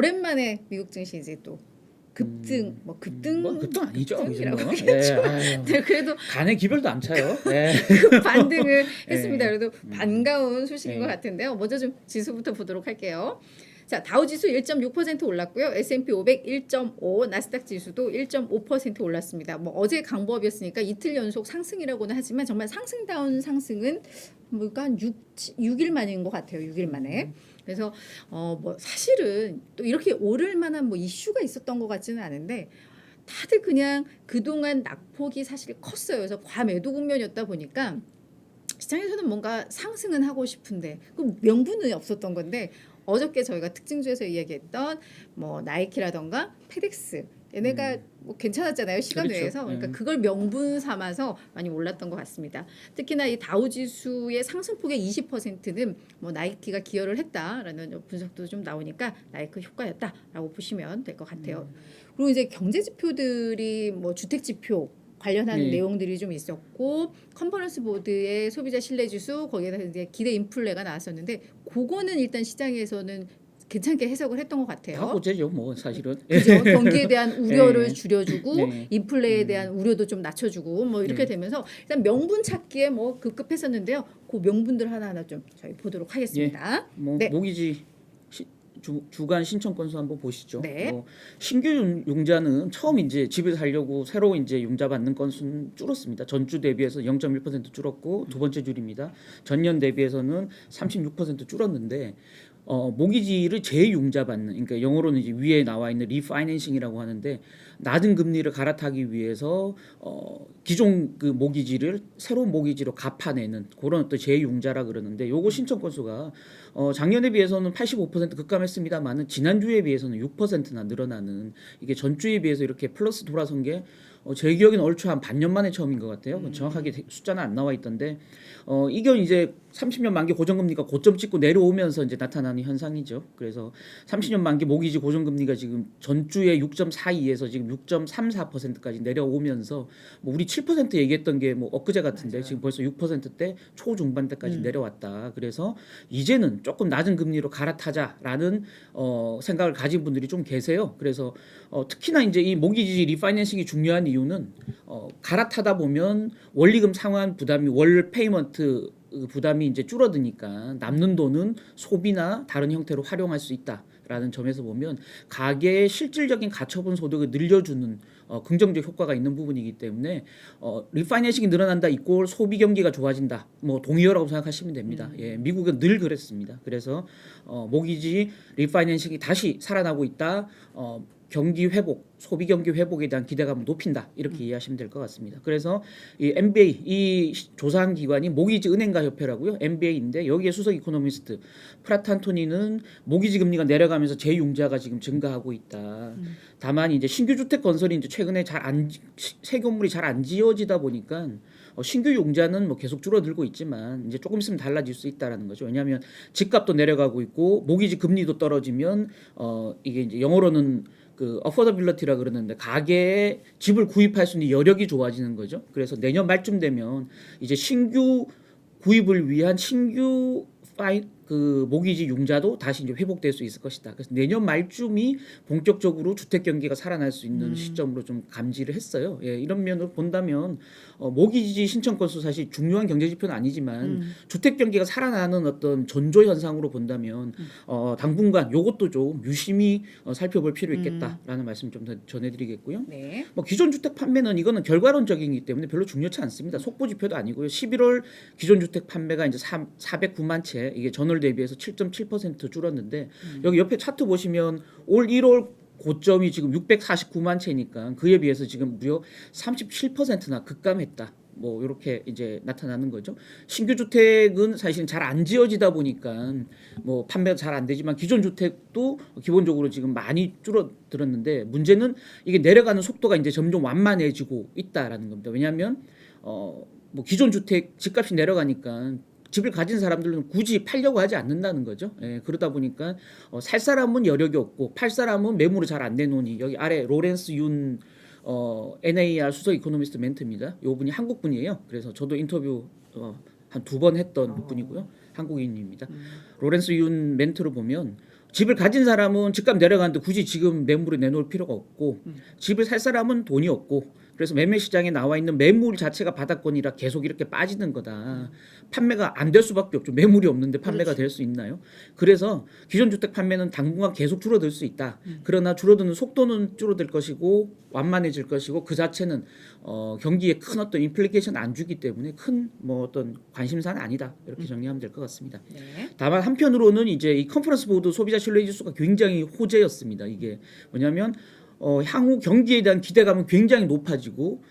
오랜만에 미국 증시 이제 또 급등 뭐 급등 뭐 급등 아니죠. 이 급등이라고. 하겠죠. 예. 네, 그래도 간에 기별도 안 차요. 예. 반등을 네. 했습니다. 그래도 음. 반가운 소식인 네. 것 같은데요. 먼저 좀 지수부터 보도록 할게요. 자, 다우 지수 1.6% 올랐고요. S&P 500 1.5, 나스닥 지수도 1.5% 올랐습니다. 뭐 어제 강보합이었으니까 이틀 연속 상승이라고는 하지만 정말 상승다운 상승은 뭐가 한 6, 6일 만인 것 같아요. 6일 만에. 그래서 어 뭐 사실은 또 이렇게 오를 만한 뭐 이슈가 있었던 것 같지는 않은데 다들 그냥 그동안 낙폭이 사실 컸어요. 그래서 과매도 국면이었다 보니까 시장에서는 뭔가 상승은 하고 싶은데 그 명분은 없었던 건데 어저께 저희가 특징주에서 이야기했던 뭐 나이키라던가 페덱스 얘네가 뭐 괜찮았잖아요 시간 음. 그렇죠. 외에서 그러니까 음. 그걸 명분 삼아서 많이 올랐던 것 같습니다. 특히나 이 다우 지수의 상승폭의 20%는 뭐 나이키가 기여를 했다라는 분석도 좀 나오니까 나이키 효과였다라고 보시면 될 것 같아요. 음. 그리고 이제 경제 지표들이 뭐 주택 지표 관련한 네. 내용들이 좀 있었고 컨퍼런스 보드의 소비자 신뢰 지수 거기에다 이제 기대 인플레가 나왔었는데 그거는 일단 시장에서는 괜찮게 해석을 했던 것다 같아요. 호재죠, 뭐 사실은. 그죠? 경기에 대한 우려를 네. 줄여주고 네. 인플레에 음. 대한 우려도 좀 낮춰주고 뭐 이렇게 네. 되면서 일단 명분 찾기에 뭐 급급했었는데요. 그 명분들 하나하나 좀 저희 보도록 하겠습니다. 뭐 네. 모기지 시, 주, 주간 신청 건수 한번 보시죠. 네. 뭐 신규 용- 용자는 처음 이제 집을 살려고 새로 이제 용자 받는 건수는 줄었습니다. 전주 대비해서 0.1% 줄었고 두 번째 줄입니다. 전년 대비해서는 36% 줄었는데 어, 모기지를 재용자 받는 그러니까 영어로는 이제 위에 나와 있는 리파이낸싱이라고 하는데 낮은 금리를 갈아타기 위해서 어, 기존 그 모기지를 새로운 모기지로 갚아내는 그런 어떤 재용자라 그러는데 요거 신청 건수가 어, 작년에 비해서는 85% 급감했습니다만은 지난주에 비해서는 6%나 늘어나는 이게 전주에 비해서 이렇게 플러스 돌아선 게 어, 제 기억에는 얼추 한 반년 만에 처음인 것 같아요. 정확하게 대- 숫자는 안 나와 있던데 어, 이게 이제 30년 만기 고정금리가 고점 찍고 내려오면서 이제 나타나는 현상이죠. 그래서 30년 만기 모기지 고정금리가 지금 전주에 6.42에서 지금 6.34%까지 내려오면서 뭐 우리 7% 얘기했던 게 뭐 엊그제 같은데 맞아요. 지금 벌써 6%대 초중반대까지 음. 내려왔다. 그래서 이제는 조금 낮은 금리로 갈아타자라는 어, 생각을 가진 분들이 좀 계세요. 그래서 어, 특히나 이제 이 모기지 리파이낸싱이 중요한 이유는 어, 갈아타다 보면 원리금 상환 부담이 월 페이먼트 그 부담이 이제 줄어드니까 남는 돈은 소비나 다른 형태로 활용할 수 있다라는 점에서 보면 가계의 실질적인 가처분 소득을 늘려주는 어, 긍정적 효과가 있는 부분이기 때문에 어, 리파이낸싱이 늘어난다 이꼴 소비 경기가 좋아진다 뭐 동의어라고 생각하시면 됩니다. 예, 미국은 늘 그랬습니다. 그래서 어, 모기지 리파이낸싱이 다시 살아나고 있다. 어, 경기 회복, 소비 경기 회복에 대한 기대감을 높인다 이렇게 이해하시면 될 것 같습니다. 그래서 이 MBA 이 시- 조사한 기관이 모기지 은행가 협회라고요. MBA인데 여기에 수석 이코노미스트 프라탄토니는 모기지 금리가 내려가면서 재융자가 지금 증가하고 있다. 다만 이제 신규 주택 건설이 이제 최근에 잘 안 세건물이 잘 안 지어지다 보니까 어, 신규 용자는 뭐 계속 줄어들고 있지만 이제 조금 있으면 달라질 수 있다라는 거죠. 왜냐하면 집값도 내려가고 있고 모기지 금리도 떨어지면 어 이게 이제 영어로는 그 어포더빌리티라 그러는데 가게에 집을 구입할 수 있는 여력이 좋아지는 거죠. 그래서 내년 말쯤 되면 이제 신규 구입을 위한 신규 파이 그 모기지 융자도 다시 이제 회복될 수 있을 것이다. 그래서 내년 말쯤이 본격적으로 주택 경기가 살아날 수 있는 음. 시점으로 좀 감지를 했어요. 예, 이런 면으로 본다면 어, 모기지 신청 건수 사실 중요한 경제 지표는 아니지만 음. 주택 경기가 살아나는 어떤 전조 현상으로 본다면 어, 당분간 요것도 좀 유심히 어, 살펴볼 필요 있겠다라는 말씀 좀 더 전해드리겠고요. 네. 뭐 기존 주택 판매는 이거는 결과론적이기 때문에 별로 중요치 않습니다. 속보 지표도 아니고요. 11월 기존 주택 판매가 이제 3, 409만 채 이게 전월 대비해서 7.7% 줄었는데 여기 옆에 차트 보시면 올 1월 고점이 지금 649만 채니까 그에 비해서 지금 무려 37%나 급감했다. 뭐 이렇게 이제 나타나는 거죠. 신규 주택은 사실 잘 안 지어지다 보니까 뭐 판매가 잘 안 되지만 기존 주택도 기본적으로 지금 많이 줄어들었는데 문제는 이게 내려가는 속도가 이제 점점 완만해지고 있다라는 겁니다. 왜냐하면 어 뭐 기존 주택 집값이 내려가니까 집을 가진 사람들은 굳이 팔려고 하지 않는다는 거죠. 예, 그러다 보니까 어, 살 사람은 여력이 없고 팔 사람은 매물을 잘 안 내놓으니 여기 아래 로렌스 윤 어, NAR 수석 이코노미스트 멘트입니다. 요 분이 한국 분이에요. 그래서 저도 인터뷰 어, 한 두 번 했던 분이고요. 한국인입니다. 로렌스 윤 멘트를 보면 집을 가진 사람은 집값 내려가는데 굳이 지금 매물을 내놓을 필요가 없고 집을 살 사람은 돈이 없고 그래서 매매 시장에 나와 있는 매물 자체가 바닥권이라 계속 이렇게 빠지는 거다. 판매가 안 될 수밖에 없죠. 매물이 없는데 판매가 될 수 있나요? 그래서 기존 주택 판매는 당분간 계속 줄어들 수 있다. 그러나 줄어드는 속도는 줄어들 것이고 완만해질 것이고 그 자체는 어, 경기에 큰 어떤 인플리케이션 안 주기 때문에 큰 뭐 어떤 관심사는 아니다. 이렇게 정리하면 될 것 같습니다. 네. 다만 한편으로는 이제 이 컨퍼런스 보드 소비자 신뢰 지수가 굉장히 호재였습니다. 이게 뭐냐면 어, 향후 경기에 대한 기대감은 굉장히 높아지고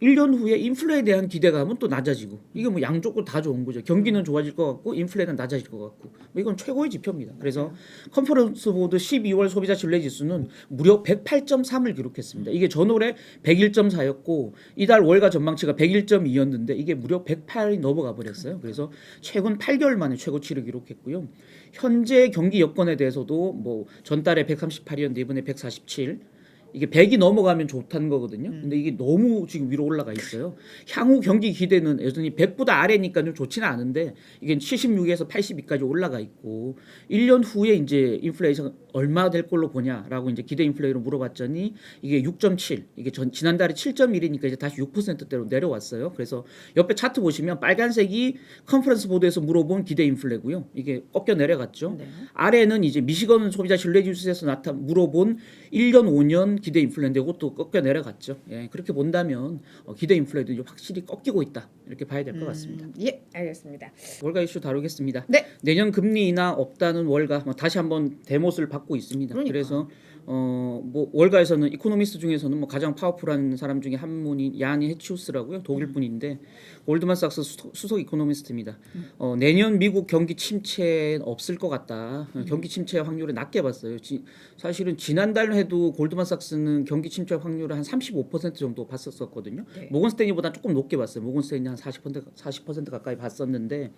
1년 후에 인플레에 대한 기대감은 또 낮아지고 이게 뭐 양쪽으로 다 좋은 거죠. 경기는 좋아질 것 같고 인플레는 낮아질 것 같고 뭐 이건 최고의 지표입니다. 그래서 컨퍼런스 보드 12월 소비자 신뢰 지수는 무려 108.3을 기록했습니다. 이게 전월에 101.4였고 이달 월가 전망치가 101.2였는데 이게 무려 108이 넘어가 버렸어요. 그래서 최근 8개월 만에 최고치를 기록했고요. 현재 경기 여건에 대해서도 뭐 전달에 138이었는데 이번에 147 이게 100이 넘어가면 좋다는 거거든요. 근데 이게 너무 지금 위로 올라가 있어요. 향후 경기 기대는 여전히 100보다 아래니까 좀 좋지는 않은데 이게 76에서 82까지 올라가 있고 1년 후에 이제 인플레이션 얼마 될 걸로 보냐라고 이제 기대 인플레이로 물어봤더니 이게 6.7 이게 전 지난달에 7.1이니까 이제 다시 6%대로 내려왔어요. 그래서 옆에 차트 보시면 빨간색이 컨퍼런스 보드에서 물어본 기대 인플레고요. 이게 꺾여 내려갔죠. 네. 아래는 이제 미시건 소비자 신뢰 지수에서 나타 물어본 1년 5년 기대 인플레인데 이것도 꺾여 내려갔죠. 예, 그렇게 본다면 어, 기대 인플레도 확실히 꺾이고 있다 이렇게 봐야 될것 같습니다. 음, 예, 알겠습니다. 월가 이슈 다루겠습니다. 네. 내년 금리 인하 없다는 월가 뭐 다시 한번 대못을 받고 있습니다. 그러니까. 그래서 어뭐 월가에서는 이코노미스트 중에서는 뭐 가장 파워풀한 사람 중에 한 분이 야니 해치우스라고요 독일 음. 분인데 골드만삭스 수석, 이코노미스트입니다. 어, 내년 미국 경기 침체 없을 것 같다. 음. 어, 경기 침체 확률을 낮게 봤어요. 지, 사실은 지난달 해도 골드만삭스는 경기 침체 확률을 한 35% 정도 봤었었거든요. 네. 모건스테이보다 조금 높게 봤어요. 모건스테이는 한40% 40% 가까이 봤었는데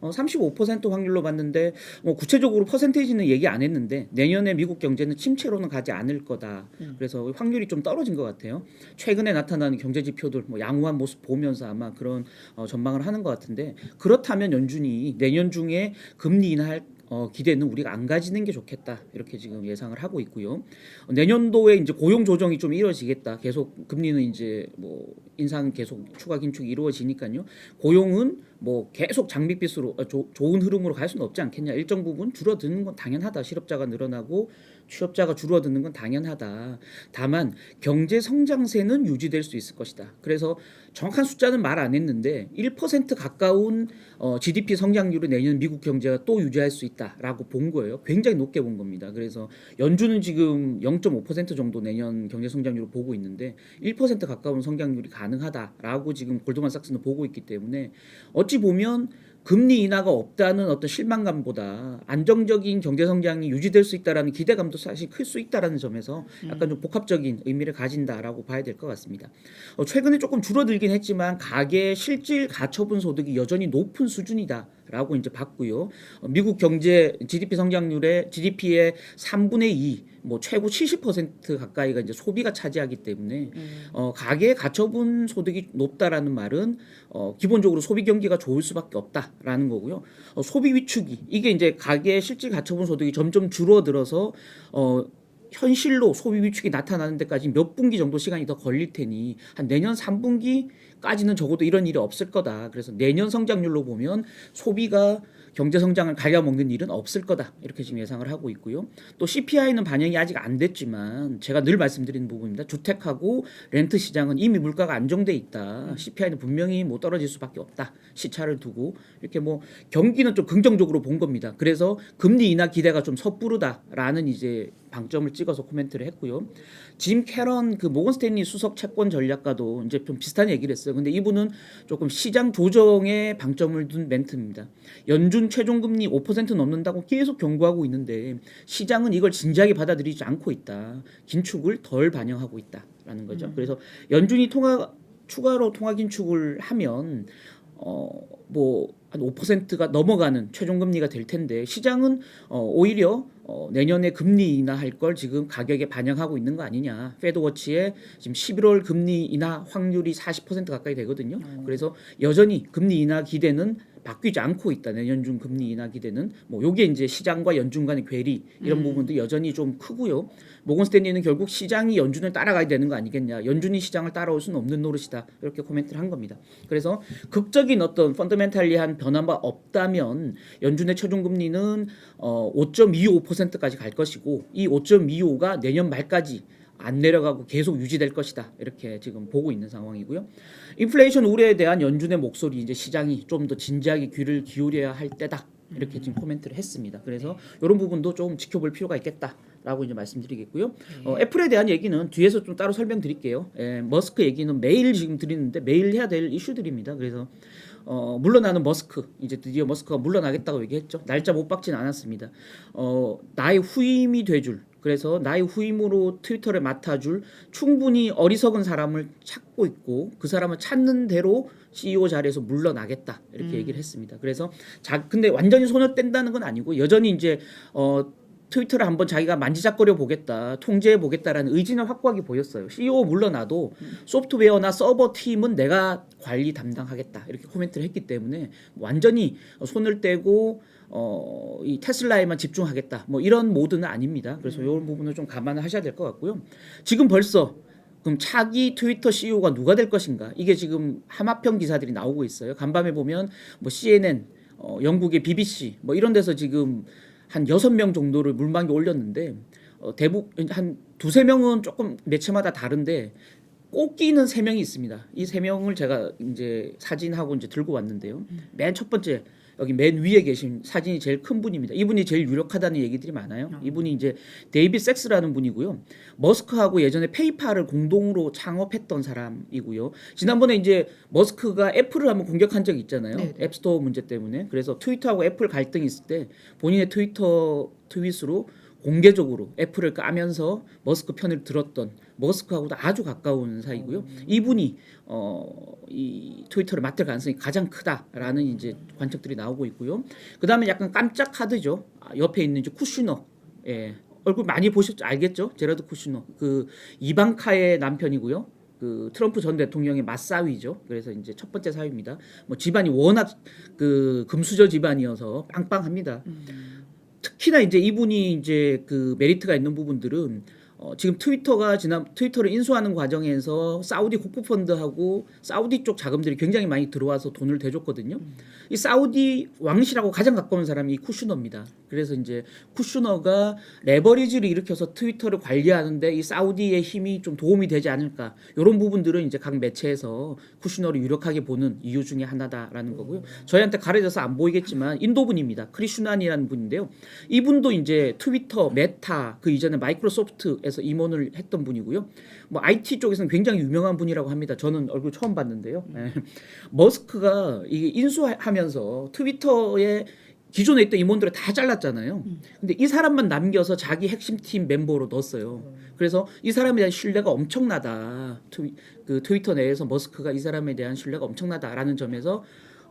어, 35% 확률로 봤는데 뭐 구체적으로 퍼센테이지는 얘기 안 했는데 내년에 미국 경제는 침체로는 가지 않을 거다. 그래서 확률이 좀 떨어진 것 같아요. 최근에 나타나는 경제 지표들 뭐 양호한 모습 보면서 아마 그런 어, 전망을 하는 것 같은데 그렇다면 연준이 내년 중에 금리 인하할 어, 기대는 우리가 안 가지는 게 좋겠다 이렇게 지금 예상을 하고 있고요. 어, 내년도에 이제 고용 조정이 좀 이루어지겠다. 계속 금리는 이제 뭐 인상 계속 추가 긴축이 이루어지니까요. 고용은 뭐 계속 장밋빛으로 어, 조- 좋은 흐름으로 갈 수는 없지 않겠냐. 일정 부분 줄어드는 건 당연하다. 실업자가 늘어나고 취업자가 줄어드는 건 당연하다. 다만 경제 성장세는 유지될 수 있을 것이다. 그래서 정확한 숫자는 말 안 했는데 1% 가까운 어, GDP 성장률을 내년 미국 경제가 또 유지할 수 있다라고 본 거예요. 굉장히 높게 본 겁니다. 그래서 연준은 지금 0.5% 정도 내년 경제 성장률을 보고 있는데 1% 가까운 성장률이 가능하다라고 지금 골드만삭스는 보고 있기 때문에 어찌 보면 금리 인하가 없다는 어떤 실망감보다 안정적인 경제 성장이 유지될 수 있다라는 기대감도 사실 클 수 있다라는 점에서 약간 좀 복합적인 의미를 가진다라고 봐야 될 것 같습니다. 어, 최근에 조금 줄어들긴 했지만 가계 실질 가처분 소득이 여전히 높은 수준이다 라고 이제 봤고요. 어, 미국 경제 GDP 성장률의 GDP의 3분의 2, 뭐 최고 70% 가까이가 이제 소비가 차지하기 때문에 어, 가계 가처분 소득이 높다라는 말은 어, 기본적으로 소비 경기가 좋을 수밖에 없다라는 거고요. 어, 소비 위축이 이게 이제 가계 실질 가처분 소득이 점점 줄어들어서 어, 현실로 소비 위축이 나타나는 데까지 몇 분기 정도 시간이 더 걸릴 테니 한 내년 3분기까지는 적어도 이런 일이 없을 거다. 그래서 내년 성장률로 보면 소비가 경제 성장을 갉아먹는 일은 없을 거다. 이렇게 지금 예상을 하고 있고요. 또 CPI는 반영이 아직 안 됐지만 제가 늘 말씀드리는 부분입니다. 주택하고 렌트 시장은 이미 물가가 안정돼 있다. CPI는 분명히 뭐 떨어질 수밖에 없다. 시차를 두고 이렇게 뭐 경기는 좀 긍정적으로 본 겁니다. 그래서 금리 인하 기대가 좀 섣부르다라는 이제 방점을 찍어서 코멘트를 했고요. 짐 캐런 그 모건 스탠리 수석 채권 전략가도 이제 좀 비슷한 얘기를 했어요. 근데 이분은 조금 시장 조정에 방점을 둔 멘트입니다. 연준 최종 금리 5% 넘는다고 계속 경고하고 있는데 시장은 이걸 진지하게 받아들이지 않고 있다. 긴축을 덜 반영하고 있다라는 거죠. 그래서 연준이 통화 추가로 통화 긴축을 하면 어뭐한 5%가 넘어가는 최종 금리가 될 텐데 시장은 어 오히려 어 내년에 금리 인하할 걸 지금 가격에 반영하고 있는 거 아니냐. 페드워치의 지금 11월 금리 인하 확률이 40% 가까이 되거든요. 그래서 여전히 금리 인하 기대는 바뀌지 않고 있다. 내년 중 금리 인하 기대는 뭐 요게 이제 시장과 연준 간의 괴리 이런 부분도 여전히 좀 크고요. 모건 스탠리는 결국 시장이 연준을 따라가야 되는 거 아니겠냐. 연준이 시장을 따라올 수는 없는 노릇이다. 이렇게 코멘트를 한 겁니다. 그래서 극적인 어떤 펀더멘탈리한 변화가 없다면 연준의 최종 금리는 어 5.25%까지 갈 것이고 이 5.25가 내년 말까지 안 내려가고 계속 유지될 것이다. 이렇게 지금 보고 있는 상황이고요. 인플레이션 우려에 대한 연준의 목소리 이제 시장이 좀 더 진지하게 귀를 기울여야 할 때다. 이렇게 지금 코멘트를 했습니다. 그래서 이런 부분도 좀 지켜볼 필요가 있겠다라고 이제 말씀드리겠고요. 어, 애플에 대한 얘기는 뒤에서 좀 따로 설명드릴게요. 예, 머스크 얘기는 매일 지금 드리는데 매일 해야 될 이슈들입니다. 그래서 어, 물러나는 머스크 이제 드디어 머스크가 물러나겠다고 얘기했죠. 날짜 못 박진 않았습니다. 어, 나의 후임이 돼줄 그래서 나의 후임으로 트위터를 맡아줄 충분히 어리석은 사람을 찾고 있고 그 사람을 찾는 대로 CEO 자리에서 물러나겠다 이렇게 얘기를 했습니다. 그래서 자 근데 완전히 손을 뗀다는 건 아니고 여전히 이제 어 트위터를 한번 자기가 만지작거려 보겠다, 통제해 보겠다라는 의지는 확고하게 보였어요. CEO 물러나도 소프트웨어나 서버 팀은 내가 관리 담당하겠다 이렇게 코멘트를 했기 때문에 완전히 손을 떼고 어, 이 테슬라에만 집중하겠다 뭐 이런 모드는 아닙니다. 그래서 이런 부분을 좀 감안을 하셔야 될 것 같고요. 지금 벌써 그럼 차기 트위터 CEO가 누가 될 것인가? 이게 지금 하마평 기사들이 나오고 있어요. 간밤에 보면 뭐 CNN, 어, 영국의 BBC 뭐 이런 데서 지금 한 여섯 명 정도를 물망에 올렸는데 어, 대부분 한 두세 명은 조금 매체마다 다른데 꼽기는 세 명이 있습니다. 이 세 명을 제가 이제 사진하고 이제 들고 왔는데요. 맨 첫 번째 여기 맨 위에 계신 사진이 제일 큰 분입니다. 이분이 제일 유력하다는 얘기들이 많아요. 이분이 이제 데이비 섹스라는 분이고요. 머스크하고 예전에 페이팔을 공동으로 창업했던 사람이고요. 지난번에 이제 머스크가 애플을 한번 공격한 적이 있잖아요. 네네. 앱스토어 문제 때문에. 그래서 트위터하고 애플 갈등이 있을 때 본인의 트위터 트윗으로 공개적으로 애플을 까면서 머스크 편을 들었던 머스크하고도 아주 가까운 사이고요. 이분이 어, 이 트위터를 맡을 가능성이 가장 크다라는 이제 관측들이 나오고 있고요. 그 다음에 약간 깜짝 카드죠. 아, 옆에 있는 이제 쿠슈너. 예. 얼굴 많이 보셨죠? 알겠죠? 제라드 쿠슈너. 그 이방카의 남편이고요. 그 트럼프 전 대통령의 맞사위죠. 그래서 이제 첫 번째 사위입니다. 뭐 집안이 워낙 그 금수저 집안이어서 빵빵합니다. 특히나 이제 이분이 이제 그 메리트가 있는 부분들은 어, 지금 트위터가 지난 트위터를 인수하는 과정에서 사우디 국부 펀드하고 사우디 쪽 자금들이 굉장히 많이 들어와서 돈을 대줬거든요. 이 사우디 왕실하고 가장 가까운 사람이 이 쿠슈너입니다. 그래서 이제 쿠슈너가 레버리지를 일으켜서 트위터를 관리하는데 이 사우디의 힘이 좀 도움이 되지 않을까 이런 부분들은 이제 각 매체에서 쿠슈너를 유력하게 보는 이유 중에 하나다라는 거고요. 저희한테 가려져서 안 보이겠지만 인도 분입니다. 크리슈난이라는 분인데요. 이분도 이제 트위터, 메타 그 이전에 마이크로소프트 에서 임원을 했던 분이고요. 뭐 IT 쪽에서는 굉장히 유명한 분이라고 합니다. 저는 얼굴 처음 봤는데요. 예. 머스크가 이게 인수하면서 트위터에 기존에 있던 임원들을 다 잘랐잖아요. 근데 이 사람만 남겨서 자기 핵심 팀 멤버로 넣었어요. 그래서 이 사람에 대한 신뢰가 엄청나다. 트위, 그 트위터 내에서 머스크가 이 사람에 대한 신뢰가 엄청나다라는 점에서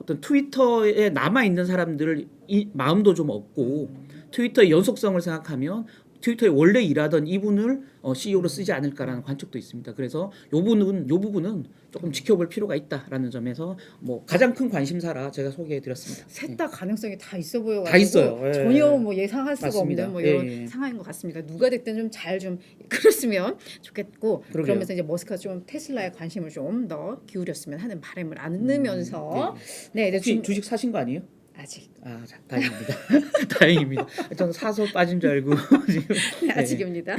어떤 트위터에 남아 있는 사람들을 이 마음도 좀 얻고 트위터의 연속성을 생각하면 트위터에 원래 일하던 이분을 어, CEO로 쓰지 않을까라는 관측도 있습니다. 그래서 요 부분은 요 부분은 조금 지켜볼 필요가 있다라는 점에서 뭐 가장 큰 관심사라 제가 소개해드렸습니다. 셋 다 가능성이 다 있어 보여 다 있어요. 예. 전혀 뭐 예상할 수가 맞습니다. 없는 뭐 이런 예, 예. 상황인 것 같습니다. 누가 됐든 좀 잘좀 이끌었으면 좋겠고 그러게요. 그러면서 이제 머스크가 좀 테슬라에 관심을 좀 더 기울였으면 하는 바람을 안으면서 네, 네, 혹시 좀 주식 사신 거 아니에요? 아직 아, 자, 다행입니다. 다행입니다. 저는 사서 빠진 줄 알고 지금 네, 아직입니다.